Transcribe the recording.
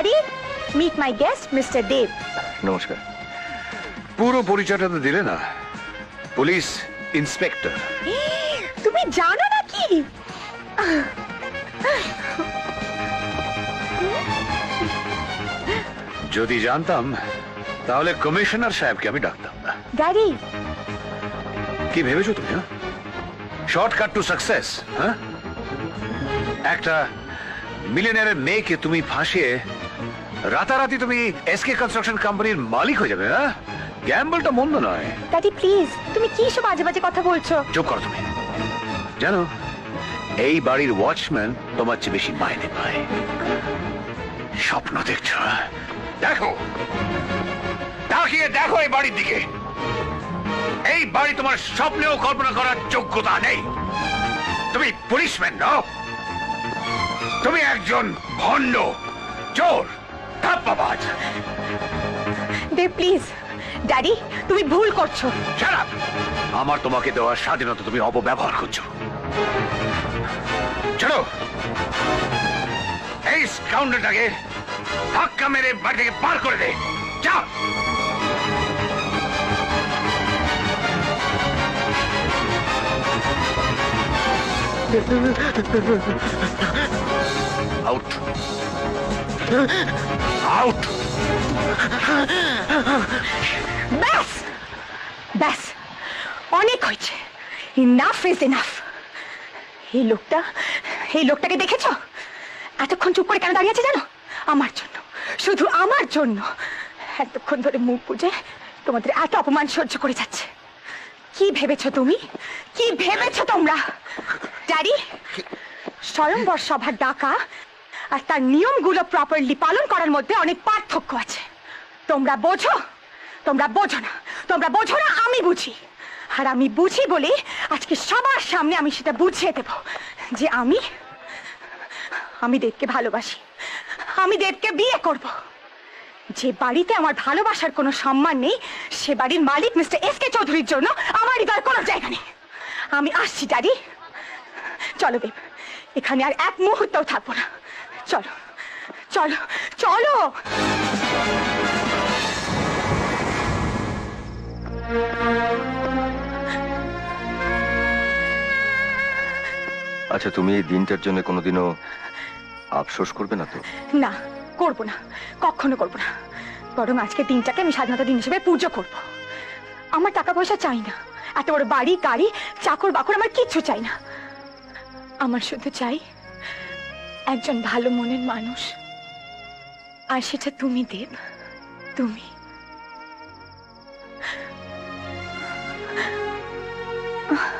Daddy meet my guest mister Dev নমস্কার। পুরো পরিচয়টা তো দিলে না। Police inspector. তুমি জানো না কি যদি জানতাম তাহলে কমিশনার সাহেবকে আমি ডাকতাম। না ড্যাডি কি ভেবেছো তুমি হ্যাঁ? শর্টকাট টু সাকসেস হ্যাঁ? একটা মিলিয়নারের মেয়েকে তুমি ফাঁসিয়ে রাতারাতি তুমি এসকে কনস্ট্রাকশন কোম্পানির মালিক হয়ে যাবে হ্যাঁ? গ্যাম্বলটা মন্দ নয়। ড্যাডি প্লিজ তুমি কি সব বাজে বাজে কথা বলছো? চুপ করো তুমি। জানো এই বাড়ির ওয়াচম্যান তোমার চেয়ে বেশি মাইনে পায়। স্বপ্ন দেখছ হ্যাঁ? দেখো। তাকিয়ে দেখো এই বাড়ির দিকে। এই বাড়ি তোমার স্বপ্নেও কল্পনা করার যোগ্যতা নেই। তুমি পুলিশম্যান নও। তুমি একজন ভণ্ড। চোর ধাপ্পাবাজ দেব প্লিজ ড্যাডি তুমি ভুল করছ। Shut আমার তোমাকে দেওয়ার স্বাধীনতা তুমি অপব্যবহার করছ। চলো। এই স্কাউন্ডারটাকে ধাক্কা মেরে বাড়ি থেকে বার করে দে। যা। আউট আউট ব্যাস! ব্যাস! অনেক হয়েছে। ইনাফ ইজ ইনাফ এই লোকটা, এই লোকটাকে দেখেছ? এতক্ষণ চুপ করে কেন দাঁড়িয়ে আছে জানো? আমার জন্য। শুধু আমার জন্য। এতক্ষণ ধরে মুখ বুঝে তোমাদের এত অপমান সহ্য করে যাচ্ছে। কি ভেবেছ তুমি? কি ভেবেছ তোমরা? ড্যাডি স্বয়ংবর সভার ডাকা আর তার নিয়মগুলো প্রপারলি পালন করার মধ্যে অনেক পার্থক্য আছে। তোমরা বোঝো? তোমরা বোঝো না। তোমরা বোঝো না, আমি বুঝি। আর আমি বুঝি বলে আজকে সবার সামনে আমি সেটা বুঝিয়ে দেব যে আমি আমি দেবকে ভালোবাসি। আমি দেবকে বিয়ে করব। যে বাড়িতে আমার ভালোবাসার কোনো সম্মান নেই, সে বাড়ির মালিক মিস্টার এস কে চৌধুরীর জন্য আমার হৃদয়ের কোনো জায়গা নেই। আমি আসছি, ড্যাডি। চলো দেব। এখানে আর এক মুহূর্তও থাকব না। চলো চলো চলো। আচ্ছা তুমি এই দিনটার জন্য কোনোদিনও আফসোস করবে না তো? না করব না কখনো করব না। বরং আজকে দিনটাকে আমি স্বাধীনতা দিন হিসেবে পুজো করব। আমার টাকা পয়সা চাই না এত বড় বাড়ি গাড়ি চাকর বাকর আমার কিচ্ছু চাই না। আমার শুধু চাই একজন ভালো মনের মানুষ। আর সেটা তুমি দেব তুমি। আহ।